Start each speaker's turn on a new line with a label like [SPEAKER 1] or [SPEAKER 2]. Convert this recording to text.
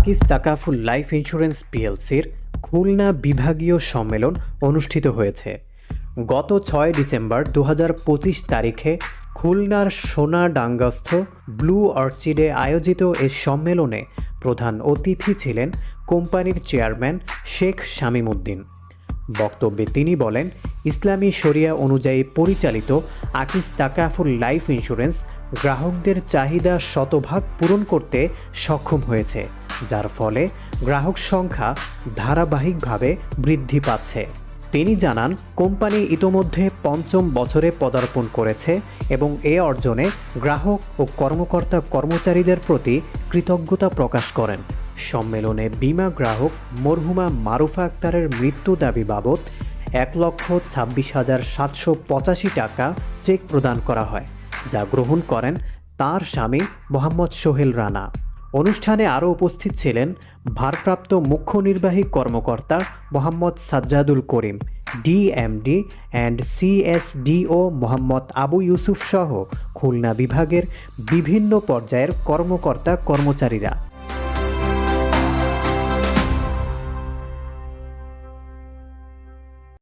[SPEAKER 1] আকিস Takaful life insurance পিএলসির খুলনা বিভাগীয় সম্মেলন অনুষ্ঠিত হয়েছে। গত ছয় ডিসেম্বর দু হাজার পঁচিশ তারিখে খুলনার সোনাডাঙ্গাস্থ ব্লু অর্চিডে আয়োজিত এ সম্মেলনে প্রধান অতিথি ছিলেন কোম্পানির চেয়ারম্যান শেখ শামীমউদ্দিন বক্তব্যে তিনি বলেন, ইসলামী শরিয়া অনুযায়ী পরিচালিত আকিস তাকাফুল লাইফ ইন্স্যুরেন্স গ্রাহকদের চাহিদা শতভাগ পূরণ করতে সক্ষম হয়েছে। যার ফলে গ্রাহক সংখ্যা ধারাবাহিকভাবে বৃদ্ধি পাচ্ছে। তিনি জানান, কোম্পানি ইতোমধ্যে পঞ্চম বছরে পদার্পণ করেছে এবং এ অর্জনে গ্রাহক ও কর্মকর্তা কর্মচারীদের প্রতি কৃতজ্ঞতা প্রকাশ করেন। সম্মেলনে বিমা গ্রাহক মরহুমা মারুফা আক্তারের মৃত্যু দাবি বাবদ এক লক্ষ ছাব্বিশ হাজার সাতশো পঁচাশি টাকা চেক প্রদান করা হয়, যা গ্রহণ করেন তার স্বামী মোহাম্মদ সোহেল রানা। অনুষ্ঠানে আরও উপস্থিত ছিলেন ভারপ্রাপ্ত মুখ্য নির্বাহী কর্মকর্তা Mohammad Sajjadul Karim DMD and CSDO Mohammad Abu Yusuf সহ খুলনা বিভাগের বিভিন্ন পর্যায়ের কর্মকর্তা কর্মচারীরা